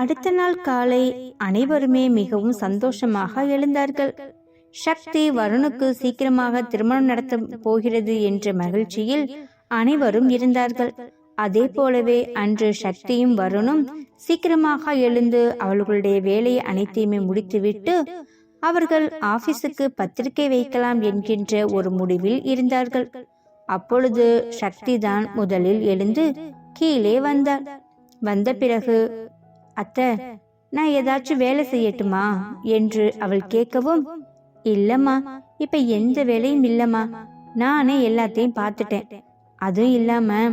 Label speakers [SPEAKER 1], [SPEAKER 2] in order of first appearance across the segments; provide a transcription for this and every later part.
[SPEAKER 1] அடுத்த நாள் காலை அனைவருமே மிகவும் சந்தோஷமாக எழுந்தார்கள். சக்தி வருணுக்கு சீக்கிரமாக திருமணம் நடத்த போகிறது என்ற மகிழ்ச்சியில் அனைவரும் இருந்தார்கள். அதே போலவே அன்று சக்தியும் வருணும் சீக்கிரமாக எழுந்து அவர்களுடைய வேலையை அனைத்தையுமே முடித்துவிட்டு அவர்கள் ஆபீஸுக்கு பத்திரிகை வைக்கலாம் என்கின்ற ஒரு முடிவில் இருந்தார்கள். அப்பொழுது சக்தி தான் முதலில் எழுந்து கீழே வந்தார். வந்த பிறகு அத்தை நான் ஏதாச்சும் வேலை செய்யட்டுமா என்று அவள் கேட்கவும் இல்லம்மா இப்ப எந்த வேலையும் இல்லம்மா. நானே எல்லாத்தையும் பார்த்துட்டேன். அதுவும் இல்லாம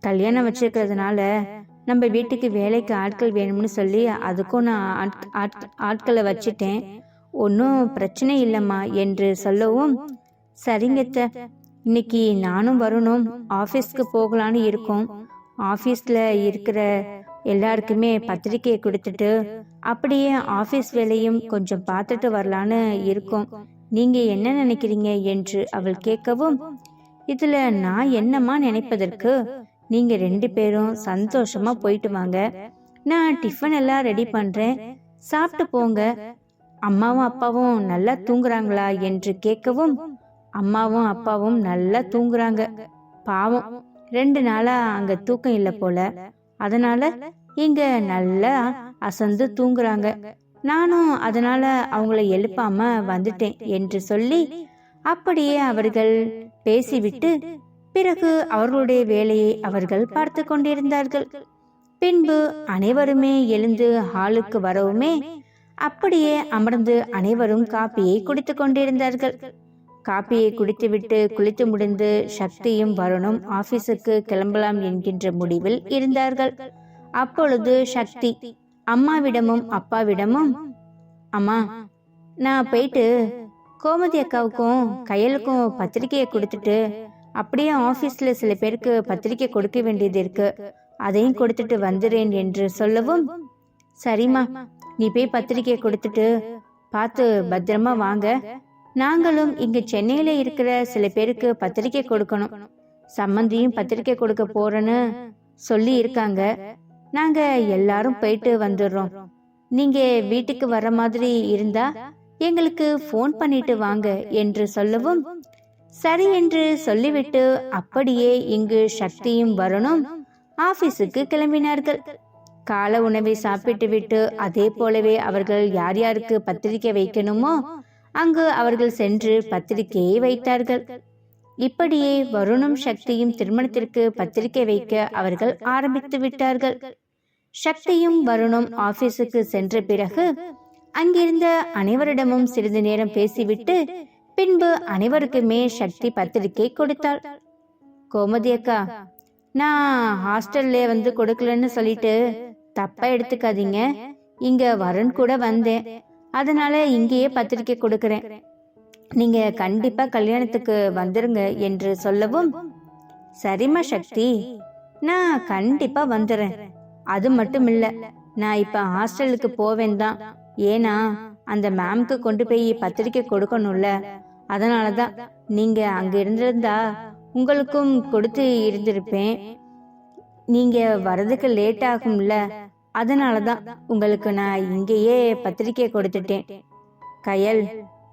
[SPEAKER 1] கல்யாணம் வச்சிருக்கிறதுனால நம்ம வீட்டுக்கு வேலைக்கு ஆட்கள் வேணும்னு சொல்லி அதுக்கும் நான் ஆட்- ஆட்களை வச்சுட்டேன். ஒன்றும் பிரச்சனை இல்லைம்மா என்று சொல்லவும் சரிங்கத்த இன்னைக்கு நானும் வரணும். ஆஃபீஸ்க்கு போகலான்னு இருக்கோம். ஆஃபீஸில் இருக்கிற எல்லாருக்குமே பத்திரிக்கையை கொடுத்துட்டு அப்படியே ஆஃபீஸ் வேலையும் கொஞ்சம் பார்த்துட்டு வரலான்னு இருக்கோம். நீங்க என்ன நினைக்கிறீங்க என்று அவள் கேட்கவும் இதுல நான் என்னம்மா நினைப்பதற்கு? நீங்க ரெண்டு பேரும் சந்தோஷமா போயிட்டு வாங்க. நான் டிஃபன் எல்லாம் ரெடி பண்றேன். சாப்பிட்டு போங்க. அம்மாவும் அப்பாவும் நல்லா தூங்குறாங்களா? என்று கேட்கவும் அம்மாவும் அப்பாவும் நல்லா தூங்குறாங்க. பாவம். ரெண்டு நாளா அங்க தூக்கம் இல்லை போல. அதனால இங்க நல்லா அசந்து தூங்குறாங்க. நானும் அதனால அவங்கள எழுப்பாம வந்துட்டேன் என்று சொல்லி அப்படியே அவர்கள் பேசிவிட்டு பிறகு அவர்களுடைய வேலையை அவர்கள் பார்த்து கொண்டிருந்தார்கள். பின்பு அனைவருமே எழுந்து ஹாலுக்கு வரவுமே அப்படியே அமர்ந்து அனைவரும் காப்பியை குடித்துக் கொண்டிருந்தார்கள். காப்பியை குடித்துவிட்டு குளித்து முடிந்து சக்தியும் வருணும். ஆபீஸுக்கு கிளம்பலாம் என்கின்ற முடிவில் இருந்தார்கள். அப்பொழுது சக்தி அம்மாவிடமும் அப்பாவிடமும்? அம்மா நான் போயிட்டு கோமதி அக்காவுக்கும் கையலுக்கும் பத்திரிக்கையை கொடுத்துட்டு அப்படியே ஆபீஸ்ல சில பேருக்கு பத்திரிக்கை கொடுக்க வேண்டியது இருக்கு. அதையும் கொடுத்துட்டு வந்துடுறேன் என்று சொல்லவும் சரிம்மா நீ போய் பத்திரிக்கையை கொடுத்துட்டு பார்த்து பத்திரமா வாங்க. நாங்களும் இங்க சென்னையில இருக்கிற சில பேருக்கு பத்திரிக்கை கொடுக்கணும். சம்மந்தியும் பத்திரிக்கை கொடுக்க போறேன்னு சொல்லி இருக்காங்க. நாங்க எல்லாரும் போயிட்டு வந்துடுறோம். நீங்க வீட்டுக்கு வர மாதிரி இருந்தா எங்களுக்கு ஃபோன் பண்ணிட்டு வாங்க என்று சொல்லவும் சரி என்று சொல்லிவிட்டு அப்படியே இங்கு சக்தியும் வரணும் ஆபீஸுக்கு கிளம்பினார்கள். கால உணவை சாப்பிட்டு விட்டு அதே போலவே அவர்கள் யார் யாருக்கு பத்திரிக்கை வைக்கணுமோ அங்கு அவர்கள் சென்று பத்திரிக்கையை வைத்தார்கள். இப்படியே வருணும் சக்தியும் திருமணத்திற்கு பத்திரிக்கை வைக்க அவர்கள் ஆரம்பித்து விட்டார்கள். சக்தியும் வருணும் ஆபீஸுக்கு சென்ற பிறகு அங்கிருந்த அனைவரிடமும் சிறிது நேரம் பேசிவிட்டு பின்பு அனைவருக்குமே சக்தி பத்திரிக்கை கொடுத்தாள். கோமதி அக்கா நான் ஹாஸ்டல்ல வந்து கொடுக்கலன்னு சொல்லிட்டு தப்பா எடுத்துக்காதீங்க. இங்க வருண் கூட வந்தேன். அதனால இங்கேயே பத்திரிக்கை கொடுக்கறேன். நீங்க கண்டிப்பா கல்யாணத்துக்கு வந்துருங்க என்று சொல்லவும் சரிம்மா சக்தி நான் கண்டிப்பா வந்துடுறேன் அது மட்டும் இல்ல நான் இப்ப ஹாஸ்டலுக்கு போவேன் தான் ஏன்னா அந்த மேம்க்கு கொண்டு போய் பத்திரிக்கை கொடுக்கணும்ல. அதனாலதான் நீங்க அங்க இருந்திருந்தா உங்களுக்கும் கொடுத்து இருந்திருப்பேன். நீங்க வரதுக்கு லேட் ஆகும்ல. அதனாலதான் உங்களுக்கு நான் இங்கேயே பத்திரிக்கை கொடுத்துட்டேன். கயல்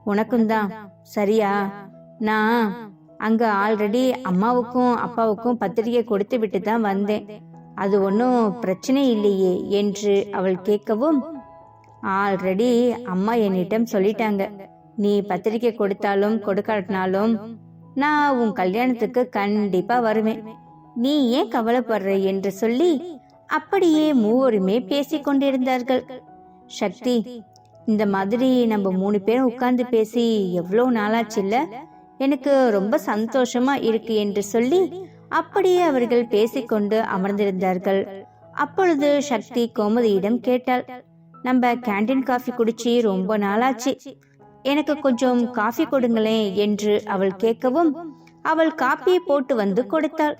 [SPEAKER 1] உனக்கும் தான் சரியா? நான் அங்க ஆல்ரெடி அம்மாவுக்கும் அப்பாவுக்கும் பத்திரிக்கை கொடுத்து விட்டு தான் வந்தேன். அது ஒன்றும் பிரச்சனை இல்லையே என்று அவள் கேட்கவும் ஆல்ரெடி அம்மா என்னிடம் சொல்லிட்டாங்க. நீ பத்திரிக்கை கொடுத்தாலும் கொடுக்காட்டினாலும் நான் உன் கல்யாணத்துக்கு கண்டிப்பா வருவேன். நீ ஏன் கவலைப்படுற? என்று சொல்லி அப்படியே மூவருமே பேசிக் கொண்டிருந்தார்கள். சக்தி இந்த மாதிரி நம்ம மூணு பேரும் உட்கார்ந்து பேசி எவ்வளோ நாளாச்சு இல்ல எனக்கு ரொம்ப சந்தோஷமா இருக்கு என்று சொல்லி அப்படியே அவர்கள் பேசிக்கொண்டு அமர்ந்திருந்தார்கள். அப்பொழுது சக்தி கோமதியிடம் கேட்டாள் நம்ம கேண்டீன் காஃபி குடிச்சு ரொம்ப நாளாச்சு. எனக்கு கொஞ்சம் காஃபி கொடுங்களேன் என்று அவள் கேட்கவும் அவள் காப்பியை போட்டு வந்து கொடுத்தாள்.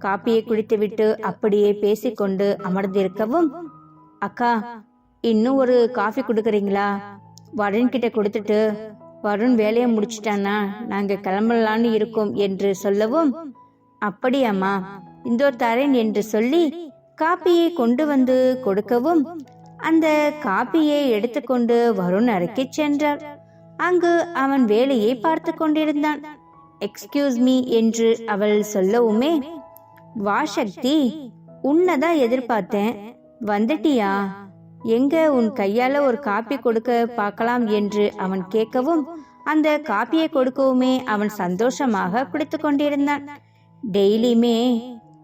[SPEAKER 1] காப்பியை குடித்துவிட்டு அப்படியே பேசிக்கொண்டு அமர்ந்திருக்கவும் அக்கா இன்னும் ஒரு காஃபி கொடுக்குறீங்களா? வருண் கிட்ட கொடுத்துட்டு வருண் வேலையை முடிச்சிட்டானா நாங்க கிளம்பலான்னு இருக்கோம் என்று சொல்லவும் அப்படியாம்மா இந்தோ தரேன் என்று சொல்லி காப்பியை கொண்டு வந்து கொடுக்கவும் அந்த காப்பியை எடுத்துக்கொண்டு வருண் அறைக்கு சென்றார் அங்கு அவன் வேலையை பார்த்து கொண்டிருந்தான். எக்ஸ்கியூஸ் மீ என்று அவள் சொல்லவுமே வா சக்தி உன்னதான் எதிர்பார்த்தேன். வந்துட்டியா? எங்க உன் கையால ஒரு காப்பி கொடுக்க பார்க்கலாம் என்று அவன் கேட்கவும் அந்த காப்பியை கொடுக்கவுமே அவன் சந்தோஷமாக குடித்து கொண்டிருந்தான். டெய்லியுமே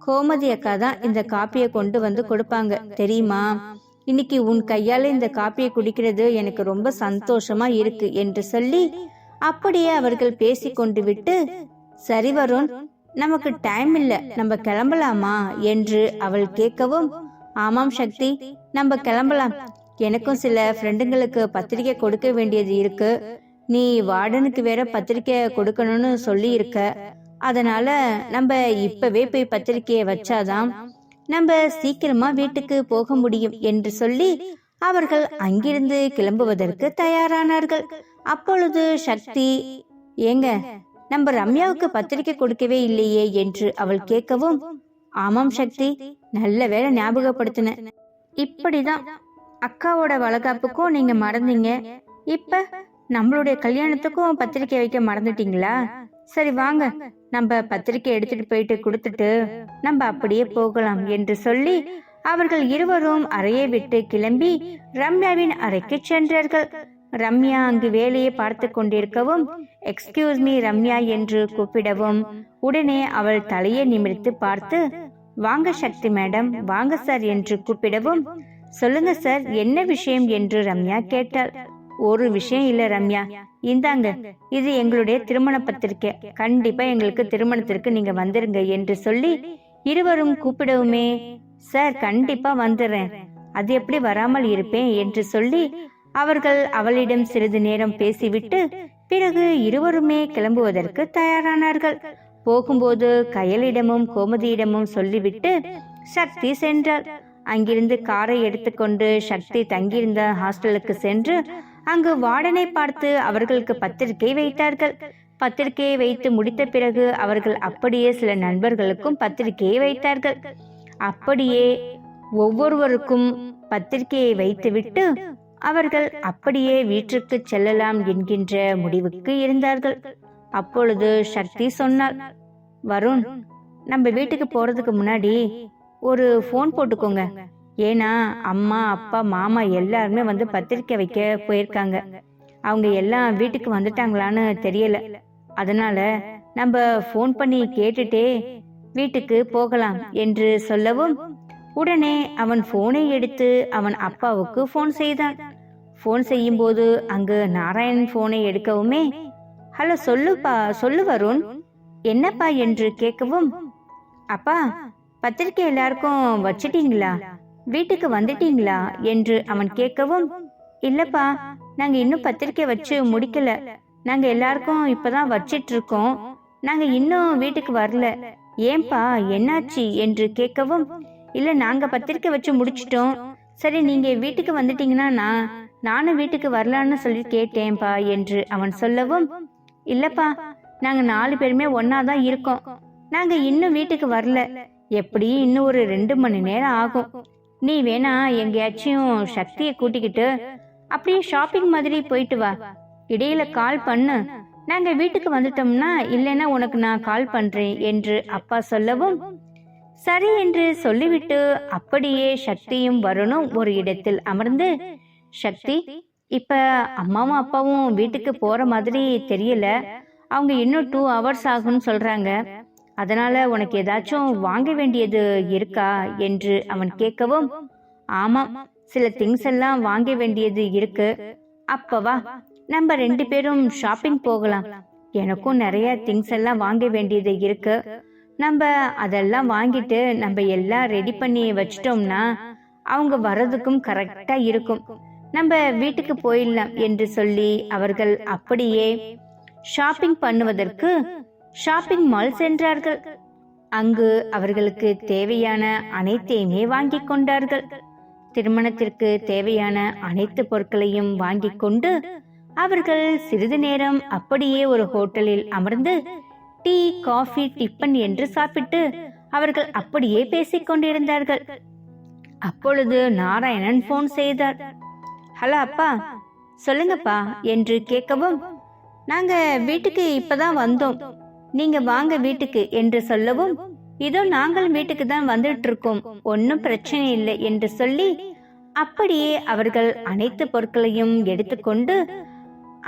[SPEAKER 1] கோமதி அக்கா தான் இந்த காப்பியை கொண்டு வந்து கொடுப்பாங்க தெரியுமா? இன்னைக்கு உன் கையால இந்த காப்பியை குடிக்கிறது எனக்கு ரொம்ப சந்தோஷமா இருக்கு என்று சொல்லி அப்படியே அவர்கள் பேசிக்கொண்டு விட்டு சரி வருண் நமக்கு டைம் இல்ல. நம்ம கிளம்பலாமா? என்று அவள் கேட்கவும் ஆமாம் சக்தி நம்ம கிளம்பலாம். எனக்கும் சில ஃப்ரெண்டுங்களுக்கு பத்திரிக்கை கொடுக்க வேண்டியது இருக்கு. நீ வார்டனுக்கு வேற பத்திரிக்கை கொடுக்கணும்னு சொல்லி இருக்க அதனால நம்ம இப்பவே போய் பத்திரிக்கையை வச்சாதான் நம்ம சீக்கிரமா வீட்டுக்கு போக முடியும். என்று சொல்லி அவர்கள் அங்கிருந்து கிளம்புவதற்கு தயாரானார்கள். அப்பொழுது சக்தி ஏங்க நம்ம ரம்யாவுக்கு பத்திரிக்கை கொடுக்கவே இல்லையே என்று அவள் கேட்கவும் ஆமாம் சக்தி நல்ல வேளை ஞாபகப்படுத்தின. இப்படிதான். அக்காவோட வளகாப்புக்கும் நீங்க மறந்தீங்க. இப்ப நம்மளுடைய கல்யாணத்துக்கும் பத்திரிக்கை வைக்க மறந்துட்டீங்களா? சரி வாங்க. நம்ம பத்திரிக்கை எடுத்துட்டு போயிட்டு கொடுத்துட்டு நம்ம அப்படியே போகலாம் என்று சொல்லி அவர்கள் இருவரும் அறையை விட்டு கிளம்பி ரம்யாவின் அறைக்கு சென்றார்கள். ரம்யா அங்கு வேலையை பார்த்து கொண்டிருக்கவும் எக்ஸ்கியூஸ் மீ ரம்யா என்று கூப்பிடவும் உடனே அவள் தலையை நிமிர்த்து பார்த்து வாங்க சக்தி மேடம் வாங்க சார் என்று கூப்பிடவும் சொல்லுங்க சார் என்ன விஷயம்? என்று ரம்யா கேட்டாள். ஒரு விஷயம் இல்ல ரம்யா. இந்தாங்க இது எங்களுடைய திருமண பத்திரிக்கை. கண்டிப்பா எங்களுக்கு திருமணத்திற்கு நீங்க வந்துருங்க என்று சொல்லி இருவரும் கூப்பிடவுமே சார் கண்டிப்பா வந்துடுறேன் அது எப்படி வராமல் இருப்பேன்? என்று சொல்லி அவர்கள் அவளிடம் சிறிது நேரம் பேசிவிட்டு பிறகு இருவருமே கிளம்புவதற்கு தயாரானார்கள். போகும்போது கயலிடமும் கோமதியிடமும் சொல்லிவிட்டு சக்தி சென்றாள். அங்கிருந்து காரை எடுத்துக்கொண்டு சக்தி தங்கியிருந்த ஹாஸ்டலுக்கு சென்று அங்கு வார்டனை பார்த்து அவர்களுக்கு பத்திரிகை வைத்தார்கள். பத்திரிகையை வைத்து முடித்த பிறகு அவர்கள் அப்படியே சில நண்பர்களுக்கும் பத்திரிகையை வைத்தார்கள். அப்படியே ஒவ்வொருவருக்கும் பத்திரிகையை வைத்துவிட்டு அவர்கள் அப்படியே வீட்டிற்கு செல்லலாம் என்கின்ற முடிவுக்கு இருந்தார்கள். அப்பொழுது சக்தி சொன்னாள் வருண் நம்ம வீட்டுக்கு போறதுக்கு முன்னாடி ஒரு ஃபோன் போட்டுக்கோங்க. ஏன்னா அம்மா அப்பா மாமா எல்லாருமே வந்து பத்திரிக்கை வைக்க போயிருக்காங்க. அவங்க எல்லாம் வீட்டுக்கு வந்துட்டாங்களான்னு தெரியல. அதனால நம்ம ஃபோன் பண்ணி கேட்டுட்டே வீட்டுக்கு போகலாம் என்று சொல்லவும் உடனே அவன் போனை எடுத்து அவன் அப்பாவுக்கு ஃபோன் செய்தான். ஃபோன் செய்யும்போது அங்கு நாராயணன் போனை எடுக்கவுமே ஹலோ சொல்லுப்பா சொல்லு வருண். என்னப்பா என்று கேட்கவும் அப்பா பத்திரிக்கை எல்லாருக்கும் வச்சிட்டீங்களா? வீட்டுக்கு வந்துட்டீங்களா? என்று அவன் கேட்கவும் இல்லப்பா நாங்க இன்னும் பத்திரிக்கை வச்சு முடிக்கல. நாங்க எல்லாருக்கும் இப்பதான் வச்சிட்டு இருக்கோம் நாங்க இன்னும் வீட்டுக்கு வரல. ஏன்பா என்னாச்சு? என்று கேட்கவும் இல்ல நாங்க பத்திரிக்கை வச்சு முடிச்சிட்டோம். சரி நீங்க வீட்டுக்கு வந்துட்டீங்கன்னா நான் நானும் வீட்டுக்கு வரலான்னு சொல்லி கேட்டேன்பா என்று அவன் சொல்லவும் இல்லப்பா நாங்க நாலு பேருமே ஒன்னா தான் இருக்கோம். நாங்க இன்னும் வீட்டுக்கு வரல. எப்படியும் இன்னும் ஒரு ரெண்டு மணி நேரம் ஆகும். நீ வேணா எங்கேயாச்சும் சக்தியை கூட்டிக்கிட்டு அப்படியே ஷாப்பிங் மாதிரி போயிட்டு வா. இடையில கால் பண்ணு. நாங்க வீட்டுக்கு வந்துட்டோம்னா இல்லைன்னா உனக்கு நான் கால் பண்றேன் என்று அப்பா சொல்லவும் சரி என்று சொல்லிவிட்டு அப்படியே சக்தியும் வருணும் ஒரு இடத்தில் அமர்ந்து சக்தி இப்ப அம்மாவும் அப்பாவும் வீட்டுக்கு போற மாதிரி தெரியல. அவங்க இன்னும் டூ ஹவர்ஸ் ஆகும்னு சொல்றாங்க. அதனால உனக்கு ஏதாச்சும் வாங்க வேண்டியது இருக்கா? என்று அவன் கேட்கவும் ஆமாம் சில திங்ஸ் எல்லாம் வாங்க வேண்டியது இருக்கு. அப்பவா நம்ம ரெண்டு பேரும் ஷாப்பிங் போகலாம். எனக்கும் நிறைய திங்ஸ் எல்லாம் வாங்க வேண்டியது இருக்கு. நம்ம அதெல்லாம் வாங்கிட்டு நம்ம எல்லாம் ரெடி பண்ணி வச்சிட்டோம்னா அவங்க வர்றதுக்கும் கரெக்டா இருக்கும். நம்ம வீட்டுக்கு போயிடலாம் என்று சொல்லி அவர்கள் அப்படியே ஷாப்பிங் பண்ணுவதற்கு ஷாப்பிங் மால் சென்றார்கள். அங்கு அவர்களுக்கு தேவையான அனைத்தையுமே வாங்கி கொண்டார்கள். திருமணத்திற்கு தேவையான அனைத்து பொருட்களையும் வாங்கி கொண்டு அவர்கள் சிறிது நேரம் அப்படியே ஒரு ஹோட்டலில் அமர்ந்து டீ காஃபி டிப்பன் என்று சாப்பிட்டு அவர்கள் அப்படியே பேசிக் கொண்டிருந்தார்கள். அப்பொழுது நாராயணன் போன் செய்தார். ஹலோ அப்பா சொல்லுங்கப்பா என்று கேட்கவும் நாங்க வீட்டுக்கு இப்பதான் வந்தோம். நீங்க வாங்க வீட்டுக்கு என்று சொல்லவும் இதோ நாங்கள் வீட்டுக்கு தான் வந்துட்டு இருக்கோம் ஒன்னும் பிரச்சனை இல்லை என்று சொல்லி அப்படியே அவர்கள் அனைத்து பொருட்களையும் எடுத்துக்கொண்டு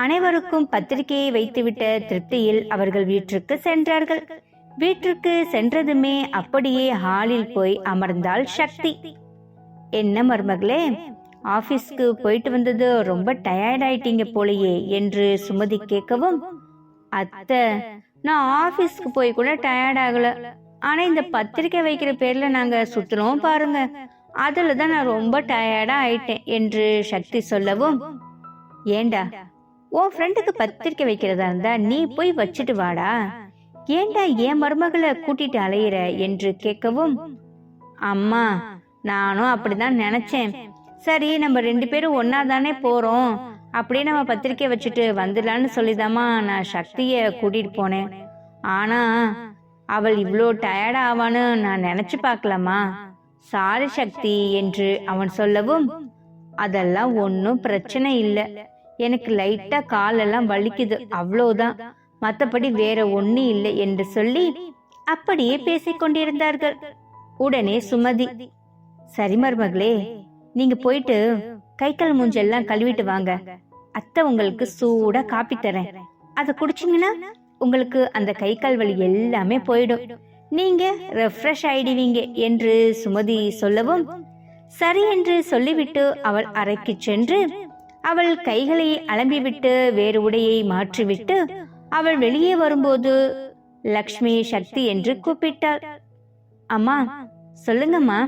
[SPEAKER 1] அனைவருக்கும் பத்திரிகையை வைத்துவிட்ட திருப்தியில் அவர்கள் வீட்டிற்கு சென்றார்கள். வீட்டிற்கு சென்றதுமே அப்படியே ஹாலில் போய் அமர்ந்தாள் சக்தி. என்ன மருமகளே ஆபீஸ்க்கு போயிட்டு வந்தது ரொம்ப டயர்ட் ஆயிட்டீங்க போலயே என்று சுமதி கேட்கவும் அத்தை நான் ஆபீஸ்க்கு போய் கூட டயர்ட் ஆகல. ஆனா இந்த பத்திரிக்கை வைக்கிற பேர்ல நாங்க சுத்துறோம் பாருங்க. அதுல தான் நான் ரொம்ப டயர்டா ஆயிட்டேன் என்று சக்தி சொல்லவும் ஏண்டா உன் ஃப்ரெண்டுக்கு பத்திரிக்கை வைக்கிறதா இருந்தா நீ போய் வச்சுட்டு வாடா. ஏண்டா என் மருமகளை கூட்டிட்டு அலையிற என்று கேட்கவும் அம்மா நானும் அப்படிதான் நினைச்சேன். சரி நம்ம ரெண்டு பேரும் ஒன்னா தானே போறோம். அப்படியே நம்ம பத்திரிக்கை வச்சுட்டு வந்துடலான்னு சொல்லிதாம்மா நான் சக்திய கூட்டிட்டு போனேன். ஆனா அவள் இவ்வளோ டயர்ட் ஆவான்னு நான் நினைச்சு பார்க்கலாமா சாரி சக்தி என்று அவன் சொல்லவும் அதெல்லாம் ஒன்றும் பிரச்சனை இல்லை. எனக்கு லைட்டா காலெல்லாம் வலிக்குது. அவ்வளோதான் மத்தபடி வேற ஒண்ணு இல்லை என்று சொல்லி அப்படியே பேசிக் கொண்டிருந்தார்கள். உடனே சுமதி சரி மருமகளே நீங்க போயிட்டு கை கால் மூஞ்செல்லாம் கழுவிட்டு வாங்க. அத்தை உங்களுக்கு சூடா காப்பி தரேன். அதை குடிச்சீங்கன்னா உங்களுக்கு அந்த கை கால் வலி எல்லாமே போயிடும். நீங்க ரெஃப்ரெஷ் ஆயிடுவீங்க என்று சுமதி சொல்லவும் சரி என்று சொல்லிவிட்டு அவள் அறைக்கு சென்று அவள் கைகளை அலம்பிவிட்டு வேறு உடையை மாற்றிவிட்டு அவள் வெளியே வரும்போது லக்ஷ்மி சக்தி என்று கூப்பிட்டாள். அம்மா சொல்லுங்கம்மா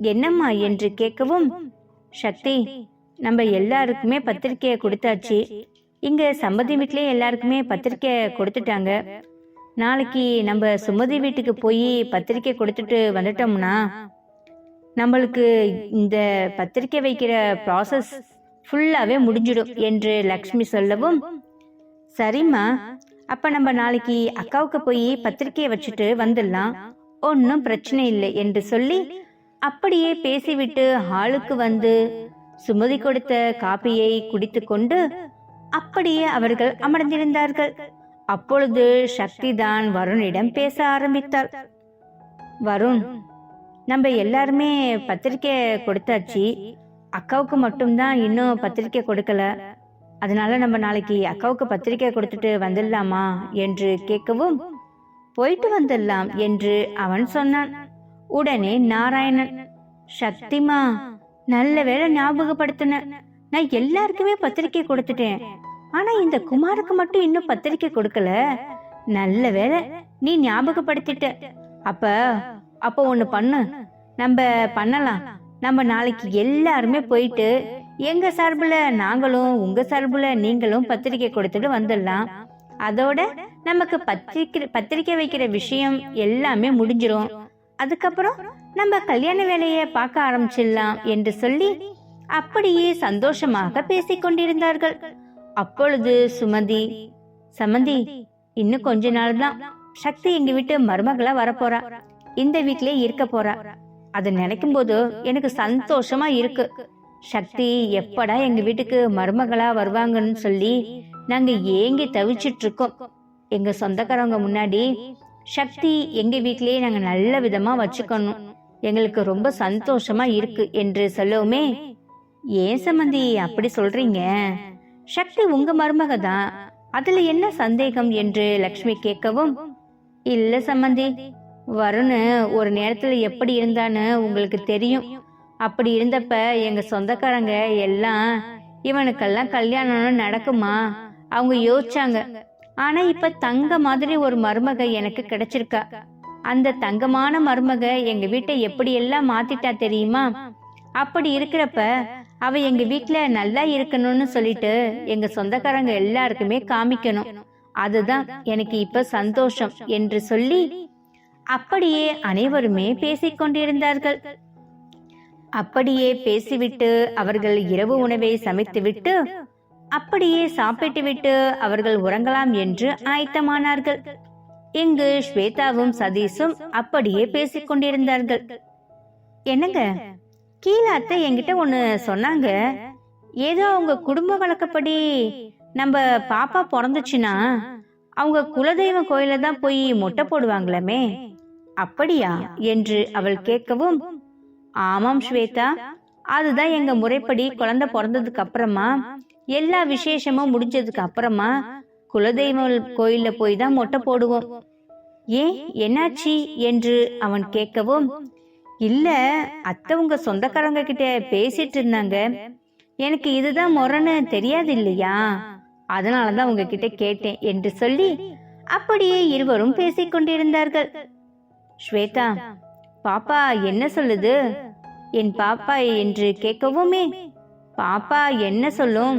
[SPEAKER 1] என்னம்மா என்று கேட்கவும் சக்தி நம்ம எல்லாருக்குமே பத்திரிக்கையை கொடுத்தாச்சு. இங்க சம்மதி வீட்லயே எல்லாருக்குமே பத்திரிக்கை கொடுத்துட்டாங்க. நாளைக்கு நம்ம சுமதி வீட்டுக்கு போய் பத்திரிக்கை கொடுத்துட்டு வந்துட்டோம்னா நம்மளுக்கு இந்த பத்திரிக்கை வைக்கிற ப்ராசஸ் ஃபுல்லாவே முடிஞ்சிடும் என்று லக்ஷ்மி சொல்லவும் சரிம்மா அப்ப நம்ம நாளைக்கு அக்காவுக்கு போய் பத்திரிக்கையை வச்சுட்டு வந்துடலாம். ஒன்றும் பிரச்சனை இல்லை என்று சொல்லி அப்படியே பேசிவிட்டு ஹாலுக்கு வந்து சுமதி கொடுத்த காப்பியை குடித்துக்கொண்டு அப்படியே அவர்கள் அமர்ந்திருந்தார்கள். அப்பொழுது சக்தி தான் வருணிடம் பேச ஆரம்பித்தாள். வருண் நம்ம எல்லாருமே பத்திரிக்கை கொடுத்தாச்சு. அக்காவுக்கு மட்டும்தான் இன்னும் பத்திரிக்கை கொடுக்கல. அதனால நம்ம நாளைக்கு அக்காவுக்கு பத்திரிக்கை கொடுத்துட்டு வந்துடலாமா என்று கேட்கவும் போயிட்டு வந்துடலாம் என்று அவன் சொன்னான். உடனே நாராயணன் சக்திமா நல்ல வேளை ஞாபகப்படுத்தின. நான் எல்லாருக்குமே பத்திரிக்கை கொடுத்துட்டேன். ஆனா இந்த குமாருக்கு மட்டும் இன்னும் பத்திரிக்கை கொடுக்கல. நல்ல வேளை நீ ஞாபகப்படுத்திட்ட. அப்ப அப்போ ஒன்று பண்ணு. நம்ம பண்ணலாம். நம்ம நாளைக்கு எல்லாருமே போயிட்டு எங்க சார்புல நாங்களும் உங்க சார்புல நீங்களும் பத்திரிக்கை கொடுத்துட்டு வந்துடலாம். அதோட நமக்கு பத்திரிக்கை பத்திரிக்கை வைக்கிற விஷயம் எல்லாமே முடிஞ்சிரும். அதுக்கப்புறம் நம்ம கல்யாண வேலையை பார்க்க ஆரம்பிச்சிடலாம் என்று சொல்லி அப்படியே சந்தோஷமாக பேசிக் கொண்டிருந்தார்கள். அப்பொழுது சுமதி சமந்தி இன்னும் கொஞ்ச நாள் தான் சக்தி எங்க வீட்டு மருமகளா வரப்போறா. இந்த வீட்லயே இருக்க போறா. அதை நினைக்கும் போது எனக்கு சந்தோஷமா இருக்கு. சக்தி எப்படா எங்க வீட்டுக்கு மருமகளா வருவாங்கன்னு சொல்லி நாங்க ஏங்கி தவிச்சிட்டு இருக்கோம் எங்க சொந்தக்காரவங்க முன்னாடி சக்தி எங்க வீட்லயே நாங்க நல்ல விதமா வச்சுக்கணும். எங்களுக்கு ரொம்ப சந்தோஷமா இருக்கு என்று சொல்லவுமே ஏன் சம்மந்தி அப்படி சொல்றீங்க? சக்தி உங்க மருமக தான். அதுல என்ன சந்தேகம்? என்று லக்ஷ்மி கேட்கவும் இல்ல சம்மந்தி வருண் ஒரு நேரத்தில் எப்படி இருந்தான்னு உங்களுக்கு தெரியும். அப்படி இருந்தப்ப எங்க சொந்தக்காரங்க எல்லாம் இவனுக்கெல்லாம் கல்யாணம் நடக்குமா? அவங்க யோசிச்சாங்க. ஆனா இப்ப தங்க மாதிரி ஒரு மருமக எனக்கு கிடைச்சிருக்கா. அந்த தங்கமான மருமக எங்க வீட்டை எப்படி எல்லாம் மாத்திட்டா தெரியுமா? அப்படி இருக்கிறப்ப அவ எங்க வீட்டுல நல்லா இருக்கணும்னு சொல்லிட்டு எங்க சொந்தக்காரங்க எல்லாருக்குமே காமிக்கணும். அதுதான் எனக்கு இப்ப சந்தோஷம் என்று சொல்லி அப்படியே அனைவருமே பேசிக் கொண்டிருந்தார்கள் அப்படியே பேசிவிட்டு அவர்கள் இரவு உணவை சமைத்துவிட்டு அப்படியே சாப்பிட்டுவிட்டு அவர்கள் உறங்கலாம் என்று ஆயத்தமானார்கள். இங்கு ஸ்வேதாவும் சதீஷும் அப்படியே பேசிக் கொண்டிருந்தார்கள் என்னங்க? கீழே அத்தை என்கிட்ட ஒன்று சொன்னாங்க. ஏதோ அவங்க குடும்ப வழக்கப்படி நம்ம பாப்பா பிறந்துச்சுன்னா அவங்க குலதெய்வ கோயில தான் போய் மொட்டை போடுவாங்களாமே? அப்படியா என்று அவள் கேட்கவும் ஆமாம் ஸ்வேதா அதுதான் எங்க முறைப்படி குழந்தை பிறந்ததுக்கு அப்புறமா எல்லா விசேஷமும் முடிஞ்சதுக்கு அப்புறமா குலதெய்வ கோயில்ல போய் தான் மொட்டை போடுவோம். ஏன்? என்னாச்சு? என்று அவன் கேட்கவும் இல்ல அத்தை உங்க சொந்தக்காரங்க கிட்ட பேசிட்டு இருந்தாங்க. எனக்கு இதுதான் முறைன்னு தெரியாது இல்லையா? அதனாலதான் உங்ககிட்ட கேட்டேன் என்று சொல்லி அப்படியே இருவரும் பேசிக் கொண்டிருந்தார்கள். ஸ்வேதா பாப்பா என்ன சொல்லுது? என் பாப்பா என்று கேட்கவுமே பாப்பா என்ன சொல்லும்?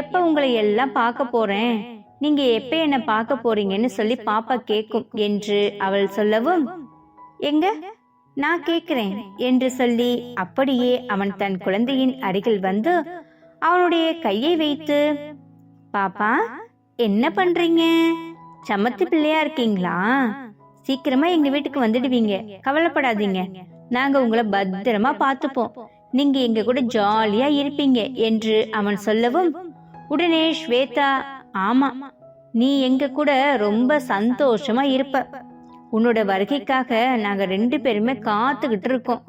[SPEAKER 1] எப்ப உங்களை எல்லாம் பார்க்க போறேன்? நீங்க எப்ப என்ன பார்க்க போறீங்கன்னு சொல்லி பாப்பா கேட்கும் என்று அவள் சொல்லவும் எங்க? நான் கேட்கிறேன் என்று சொல்லி அப்படியே அவன் தன் குழந்தையின் அருகில் வந்து அவனுடைய கையை வைத்து பாப்பா என்ன பண்றீங்க? சமத்து பிள்ளையா இருக்கீங்களா? சீக்கிரமா எங்க வீட்டுக்கு வந்துடுவீங்க. கவலைப்படாதீங்க. நாங்க உங்களை பத்திரமா பார்த்துப்போம். நீங்க எங்க கூட ஜாலியா இருப்பீங்க என்று அவன் சொல்லவும் உடனே ஸ்வேதா ஆமா நீ எங்க கூட ரொம்ப சந்தோஷமா இருப்ப. உன்னோட வருகைக்காக நாங்க ரெண்டு பேருமே காத்துக்கிட்டு இருக்கோம்.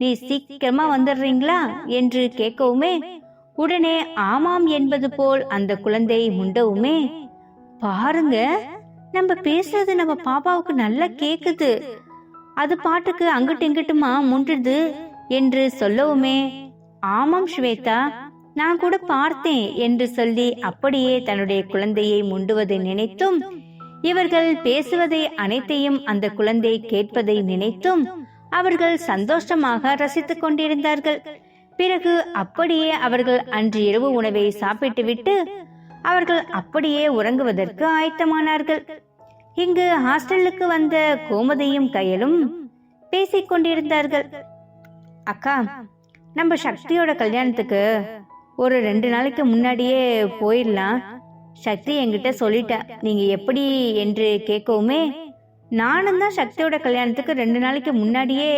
[SPEAKER 1] நீ சீக்கிரமா வந்துடுறீங்களா? என்று கேட்கவுமே உடனே ஆமாம் என்பது போல் அந்த குழந்தை முண்டவுமே பாருங்க நம்ம பேசுறது நம்ம பாப்பாவுக்கு நல்லா கேக்குது. அது பாட்டுக்கு அங்கிட்டு இங்கிட்டுமா முண்டுது என்று சொல்லவுமே ஆமாம் ஸ்வேதா நான் கூட பார்த்தேன் என்று சொல்லி அப்படியே தன்னுடைய குழந்தையை முண்டுவதை நினைத்தும் இவர்கள் பேசுவதை அனைத்தையும் அந்த குழந்தை கேட்பதை நினைத்தும் அவர்கள் சந்தோஷமாக ரசித்துக் கொண்டிருந்தார்கள். பிறகு அப்படியே அவர்கள் அன்று இரவு உணவை சாப்பிட்டுவிட்டு அவர்கள் அப்படியே உறங்குவதற்கு ஆயத்தமானார்கள். இங்கு ஹாஸ்டலுக்கு வந்த கோமதியும் கையலும் பேசிக் கொண்டிருந்தார்கள். அக்கா நம்ம சக்தியோட கல்யாணத்துக்கு ஒரு ரெண்டு நாளைக்கு முன்னாடியே போயிடலாம். சக்தி என்கிட்ட சொல்லிட்டா நீங்க எப்படி என்று கேட்கவுமே நானும் தான் சக்தியோட கல்யாணத்துக்கு ரெண்டு நாளைக்கு முன்னாடியே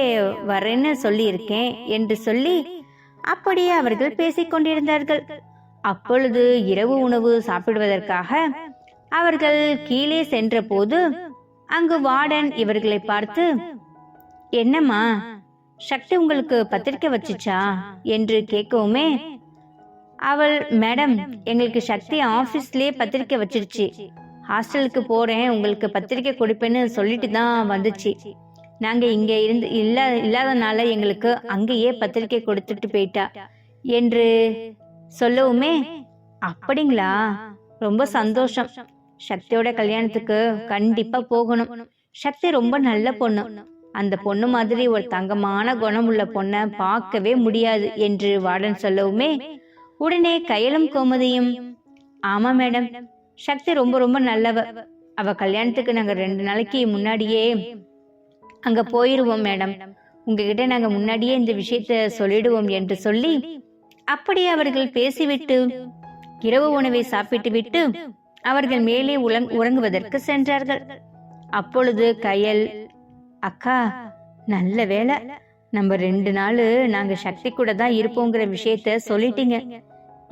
[SPEAKER 1] வரேன்னு சொல்லியிருக்கேன் என்று சொல்லி அப்படியே அவர்கள் பேசிக் கொண்டிருந்தார்கள். அப்பொழுது இரவு உணவு சாப்பிடுவதற்காக அவர்கள் கீழே சென்றபோது அங்கு வார்டன் இவர்களை பார்த்து என்னம்மா சக்தி உங்களுக்கு பத்திரிக்கை வச்சுச்சா? என்று கேட்கவுமே அவள் மேடம் எங்களுக்கு சக்தி ஆபீஸ்லயே பத்திரிக்கை வச்சிருச்சு. ஹாஸ்டலுக்கு போறேன் உங்களுக்கு பத்திரிக்கை கொடுப்பேன்னு சொல்லிட்டு தான் வந்துச்சு. நாங்க இங்க இருந்து இல்லா இல்லாதனால எங்களுக்கு அங்கேயே பத்திரிக்கை கொடுத்துட்டு போயிட்டா என்று சொல்லவுமே. அப்படிங்களா? ரொம்ப சந்தோஷம். சக்தியோட கல்யாணத்துக்கு கண்டிப்பா போகணும். சக்தி ரொம்ப நல்ல பொண்ணு. அந்த பொண்ணு மாதிரி ஒரு தங்கமான குணம் உள்ள பொண்ணை பார்க்கவே முடியாது என்று வார்டன் சொல்லவுமே. உடனே கயலும் கோமதியும் ஆமா மேடம் சக்தி ரொம்ப ரொம்ப நல்லவ. அவ கல்யாணத்துக்கு நாங்க ரெண்டு நாளைக்கு முன்னாடியே அங்க போயிருவோம் மேடம். உங்ககிட்ட நாங்க முன்னாடியே இந்த விஷயத்த சொல்லிடுவோம் என்று சொல்லி அப்படியே அவர்கள் பேசிவிட்டு இரவு உணவை சாப்பிட்டு விட்டு அவர்கள் மேலே உறங்குவதற்கு சென்றார்கள். அப்பொழுது கயல் அக்கா நல்ல வேலை நம்ம ரெண்டு நாள் நாங்க சக்தி கூட தான் இருப்போங்கிற விஷயத்த சொல்லிட்டீங்க.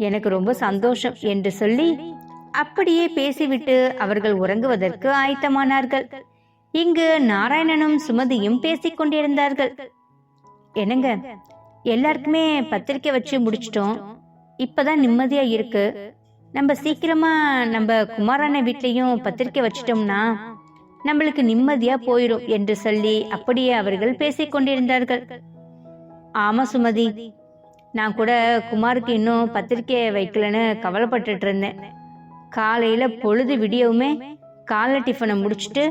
[SPEAKER 1] எனக்கு ரொம்ப சந்தோஷம் என்று சொல்லி அப்படியே பேசிவிட்டு அவர்கள் உறங்குவதற்கு ஆயத்தமானார்கள். இங்கு நாராயணனும் சுமதியும் பேசிக் கொண்டிருந்தார்கள் என்னங்க எல்லாருக்குமே பத்திரிக்கை வச்சு முடிச்சிட்டோம். இப்பதான் நிம்மதியா இருக்கு. நம்ம சீக்கிரமா நம்ம குமாரான வீட்லயும் பத்திரிக்கை வச்சிட்டோம்னா நம்மளுக்கு நிம்மதியா போயிடும் என்று சொல்லி அப்படியே அவர்கள் பேசிக் கொண்டிருந்தார்கள். ஆமா சுமதி நான் கூட குமாருக்கு இன்னும் பத்திரிக்கையை வைக்கலன்னு கவலைப்பட்டுட்டு இருந்தேன். காலையில பொழுது விடியவுமே காலை டிஃபனை முடிச்சுட்டு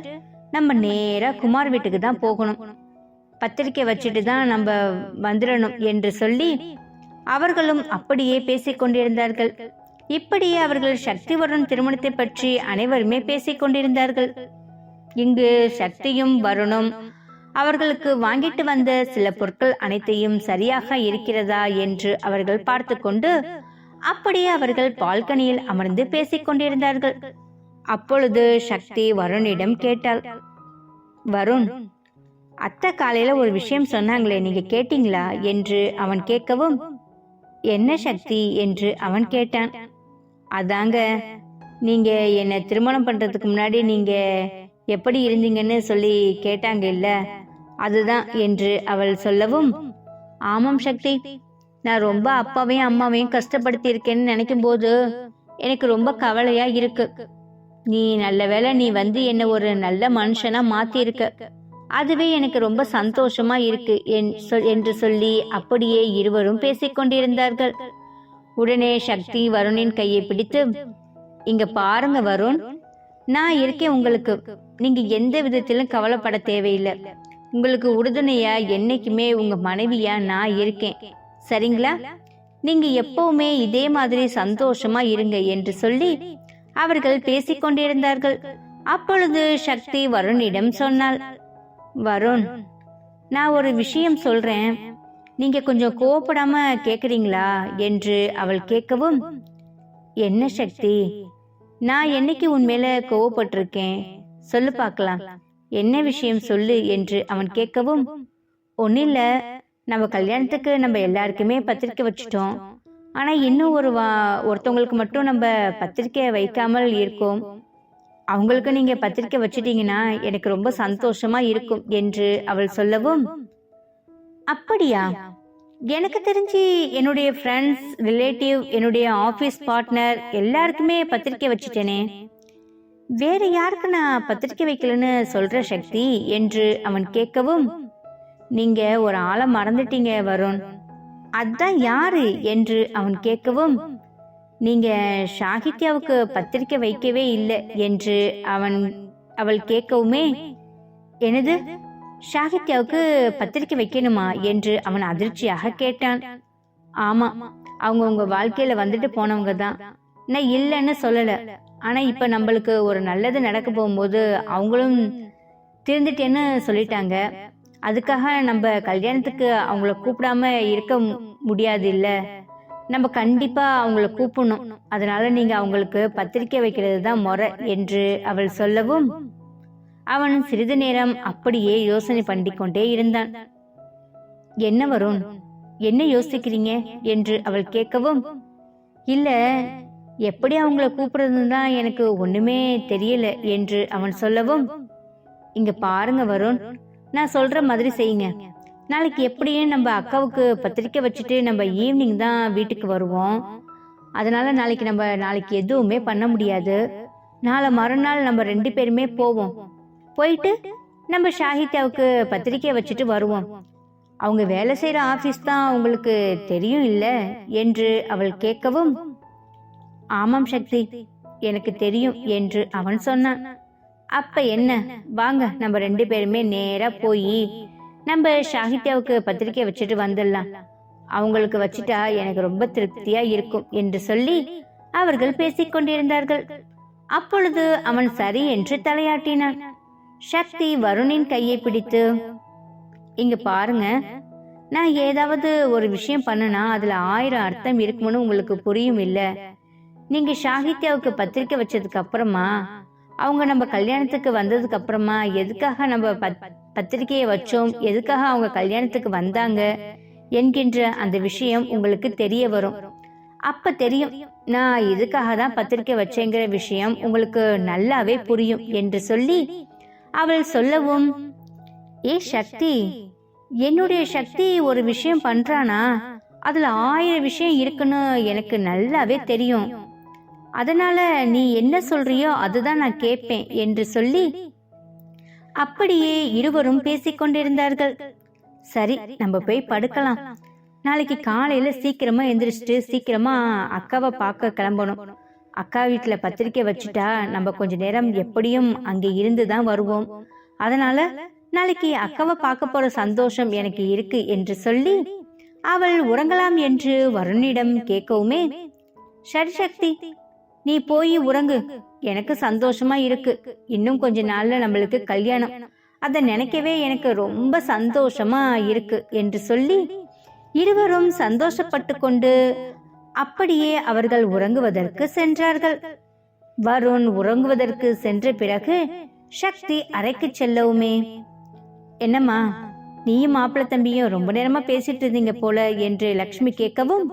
[SPEAKER 1] நம்ம நேரா குமார் வீட்டுக்கு தான் போகணும். பத்திரிக்கை வச்சுட்டு தான் நம்ம வந்துடணும் என்று சொல்லி அவர்களும் அப்படியே பேசிக் கொண்டிருந்தார்கள். இப்படியே அவர்கள் சக்திவரன் திருமணத்தை பற்றி அனைவருமே பேசிக் கொண்டிருந்தார்கள். இங்கு சக்தியும் வருணும். அவர்களுக்கு வாங்கிட்டு வந்த சில பொருட்கள் அனைத்தையும் சரியாக இருக்கிறதா என்று அவர்கள் பார்த்து கொண்டு அப்படியே அவர்கள் பால்கனியில் அமர்ந்து பேசிக் கொண்டிருந்தார்கள். அப்பொழுது சக்தி வருணிடம் கேட்டாள். வருண் அத்தை காலையில ஒரு விஷயம் சொன்னாங்களே நீங்க கேட்டீங்களா? என்று அவன் கேட்கவும் என்ன சக்தி? என்று அவன் கேட்டான். அதாங்க நீங்க என்னை திருமணம் பண்றதுக்கு முன்னாடி நீங்க எப்படி இருந்தீங்கன்னு சொல்லி கேட்டாங்க இல்ல அதுதான் என்று அவள் சொல்லவும் ஆமாம் சக்தி நான் ரொம்ப அப்பாவையும் அம்மாவையும் கஷ்டப்படுத்தி இருக்கேன்னு நினைக்கும் போது எனக்கு ரொம்ப கவலையா இருக்கு. நீ நல்ல வேளை நீ வந்து என்ன ஒரு நல்ல மனுஷனா மாத்தி இருக்க அதுவே எனக்கு ரொம்ப சந்தோஷமா இருக்கு என் சொல்- என்று சொல்லி அப்படியே இருவரும் பேசிக்கொண்டிருந்தார்கள் உடனே சக்தி வருணின் கையை பிடித்து இங்க பாருங்க வருண் நான் இருக்கேன் உங்களுக்கு. நீங்க எந்த விதத்திலும் கவலைப்பட தேவையில்லை. உங்களுக்கு உறுதுணையா என்னைக்குமே உங்க மனைவியா நான் இருக்கேன். சரிங்களா? நீங்க எப்பவுமே இதே மாதிரி சந்தோஷமா இருங்க என்று சொல்லி அவர்கள் பேசிக்கொண்டிருந்தார்கள் அப்பொழுது சக்தி வருணிடம் சொன்னாள் வருண் நான் ஒரு விஷயம் சொல்றேன். நீங்க கொஞ்சம் கோவப்படாம கேக்குறீங்களா என்று அவள் கேட்கவும் என்ன சக்தி? நான் என்னைக்கு உன் மேல கோவப்பட்டிருக்கேன்? சொல்லு பார்க்கலாம். என்ன விஷயம் சொல்லு? என்று அவன் கேட்கவும் ஒன்னும் இல்ல நம்ம கல்யாணத்துக்கு நம்ம எல்லாருக்குமே பத்திரிக்கை வச்சுட்டோம். ஆனா இன்னும் ஒரு வா ஒருத்தவங்களுக்கு மட்டும் நம்ம பத்திரிக்கை வைக்காமல் இருக்கோம். அவங்களுக்கு நீங்க பத்திரிக்கை வச்சிட்டீங்கன்னா எனக்கு ரொம்ப சந்தோஷமா இருக்கும் என்று அவள் சொல்லவும் அப்படியா? எனக்கு தெரிஞ்சு என்னுடைய ஃப்ரெண்ட்ஸ் ரிலேட்டிவ் என்னுடைய ஆபீஸ் பார்ட்னர் எல்லாருக்குமே பத்திரிக்கை வச்சுட்டேனே. வேற யாருக்கு நான் பத்திரிக்கை வைக்கலன்னு சொல்ற சக்தி? என்று அவன் கேட்கவும் நீங்க ஒரு ஆளை மறந்துட்டீங்க வருண். அதான் யாரு? என்று அவன் கேட்கவும் நீங்க ஷாகித்யாவுக்கு பத்திரிக்கை வைக்கவே இல்லை என்று அவன் அவள் கேட்கவுமே எனது ஷாகித்யாவுக்கு பத்திரிக்கை வைக்கணுமா? என்று அவன் அதிர்ச்சியாக கேட்டான். ஆமா அவங்க உங்க வாழ்க்கையில வந்துட்டு போனவங்க தான். நான் இல்லைன்னு சொல்லல. ஆனா இப்ப நம்மளுக்கு ஒரு நல்லது நடக்க போகும்போது அவங்களும் திருந்துட்டேன்னு சொல்லிட்டாங்க. அதுக்காக நம்ம கல்யாணத்துக்கு அவங்கள கூப்பிடாம இருக்க முடியாது இல்லை? நம்ம கண்டிப்பா அவங்கள கூப்பிடணும். அதனால நீங்க அவங்களுக்கு பத்திரிக்கை வைக்கிறது தான் முறை என்று அவள் சொல்லவும் அவன் சிறிது நேரம் அப்படியே யோசனை பண்ணிக்கொண்டே இருந்தான். என்ன வரும் என்ன யோசிக்கிறீங்க? என்று அவள் கேட்கவும் இல்ல எப்படி அவங்கள கூப்பிடுறதுன்னு தான் எனக்கு ஒண்ணுமே தெரியல என்று அவன் சொல்லவும் இங்க பாருங்க வருண் நான் சொல்ற மாதிரி செய்யுங்க. நாளைக்கு எப்படியும் நம்ம அக்காவுக்கு பத்திரிக்கை வச்சுட்டு நம்ம ஈவினிங் தான் வீட்டுக்கு வருவோம். அதனால நாளைக்கு நம்ம நாளைக்கு எதுவுமே பண்ண முடியாது. நாளை மறுநாள் நம்ம ரெண்டு பேருமே போவோம். போயிட்டு நம்ம ஷாஹித்யாவுக்கு பத்திரிக்கை வச்சுட்டு வருவோம். அவங்க வேலை செய்யற ஆபீஸ் தான் அவங்களுக்கு தெரியும் இல்ல என்று அவள் கேட்கவும் ஆமாம் சக்தி எனக்கு தெரியும் என்று அவன் சொன்னான். அப்ப என்ன? வாங்க நம்ம ரெண்டு பேருமே நேரா போய் நம்ம ஷாகித்யாவுக்கு பத்திரிக்கை வச்சுட்டு வந்துடலாம். அவங்களுக்கு வச்சிட்டா எனக்கு ரொம்ப திருப்தியா இருக்கும் என்று சொல்லி அவர்கள் பேசிக் கொண்டிருந்தார்கள். அப்பொழுது அவன் சரி என்று தலையாட்டினான். சக்தி வருணின் கையை பிடித்து இங்க பாருங்க நான் ஏதாவது ஒரு விஷயம் பண்ணனா அதுல ஆயிரம் அர்த்தம் இருக்கும்னு உங்களுக்கு புரியும் இல்ல. நீங்க ஷாகித்யாவுக்கு பத்திரிக்கை வச்சதுக்கு அப்புறமா அவங்க நம்ம கல்யாணத்துக்கு வந்ததுக்கு அப்புறமா எதுக்காக நம்ம பத்- பத்திரிக்கையை வச்சோம்? எதுக்காக அவங்க கல்யாணத்துக்கு வந்தாங்க? என்கின்ற அந்த விஷயம் உங்களுக்கு தெரிய வரும். அப்ப தெரியும். நான் இதுக்காக தான் பத்திரிக்கை வச்சேங்கிற விஷயம் உங்களுக்கு நல்லாவே புரியும் என்று சொல்லி அவள் சொல்லவும் ஏ சக்தி என்னுடைய சக்தி ஒரு விஷயம் பண்றானா? அதுல ஆயிரம் விஷயம் இருக்குன்னு எனக்கு நல்லாவே தெரியும். அதனால நீ என்ன சொல்றியோ அதுதான் நான் கேட்பேன் என்று சொல்லி அப்படியே இருவரும் பேசிக்கொண்டிருந்தார்கள். சரி நம்ம போய் படுக்கலாம். நாளைக்கு காலையில சீக்கிரமா எந்திரிச்சிட்டு சீக்கிரமா அக்காவை பார்க்க கிளம்பணும். அக்கா வீட்டுல பத்திரிக்கை வச்சுட்டா நம்ம கொஞ்ச நேரம் எப்படியும் அங்கே இருந்து தான் வருவோம். அதனால நாளைக்கு அக்காவை பார்க்க போற சந்தோஷம் எனக்கு இருக்கு என்று சொல்லி அவள் உறங்கலாம் என்று வருணிடம் கேட்கவுமே சரி சக்தி நீ போய் உறங்கு. எனக்கு சந்தோஷமா இருக்கு. இன்னும் கொஞ்ச நாள்ல நம்மளுக்கு கல்யாணம். அதை நினைக்கவே எனக்கு ரொம்ப சந்தோஷமா இருக்கு என்று சொல்லி இருவரும் சந்தோஷப்பட்டு கொண்டு அப்படியே அவர்கள் உறங்குவதற்கு சென்றார்கள். வருண் உறங்குவதற்கு சென்ற பிறகு சக்தி அறைக்கு செல்லவுமே. என்னம்மா நீயும் மாப்பிள்ள தம்பியும் ரொம்ப நேரமா பேசிட்டு இருந்தீங்க போல என்று லக்ஷ்மி கேட்கவும்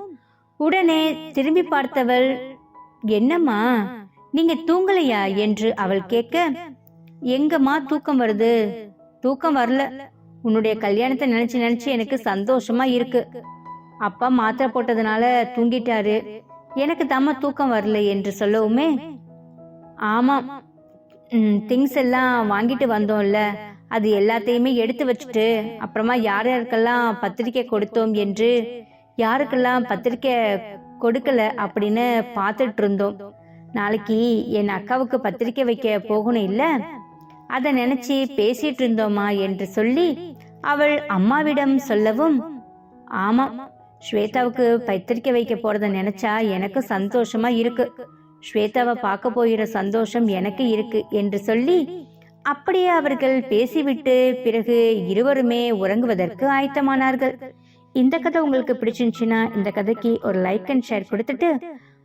[SPEAKER 1] உடனே திரும்பி பார்த்தவள் என்னம்மா? நீங்க தூங்கலையா என்று அவள் கேட்க எங்கம்மா தூக்கம் வருது? தூக்கம் வரல. உன்னுடைய கல்யாணத்தை நினைச்சு நினைச்சு எனக்கு சந்தோஷமா இருக்கு. அப்பா மாத்திரை போட்டதுனால தூங்கிட்டாரு. எனக்கு தாம தூக்கம் வரல என்று சொல்லவுமே ஆமாம் திங்ஸ் எல்லாம் வாங்கிட்டு வந்தோம்ல. அது எல்லாத்தையுமே எடுத்து வச்சுட்டு அப்புறமா யார் யாருக்கெல்லாம் பத்திரிக்கை கொடுத்தோம் என்று யாருக்கெல்லாம் பத்திரிக்கை கொடுக்கல அப்படின்னு பார்த்துட்டு இருந்தோம் நாளைக்கு என் அக்காவுக்கு பத்திரிக்கை வைக்க போகணும் இல்ல? அதை நினைச்சு பேசிட்டு இருந்தோமா என்று சொல்லி அவள் அம்மாவிடம் சொல்லவும் ஆமாம் ஸ்வேதாவுக்கு பத்திரிக்கை வைக்க போறத நினைச்சா எனக்கு சந்தோஷமா இருக்கு. ஸ்வேதாவை பார்க்க போகிற சந்தோஷம் எனக்கு இருக்கு என்று சொல்லி அப்படியே அவர்கள் பேசிவிட்டு பிறகு இருவருமே உறங்குவதற்கு ஆயத்தமானார்கள். இந்த கதை உங்களுக்கு பிடிச்சிருந்துச்சுன்னா இந்த கதைக்கு ஒரு லைக் அண்ட் ஷேர் கொடுத்துட்டு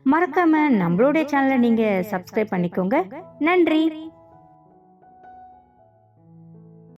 [SPEAKER 1] மறக்காம நம்மளுடைய சேனலை நீங்க சப்ஸ்கிரைப் பண்ணிக்கோங்க. நன்றி.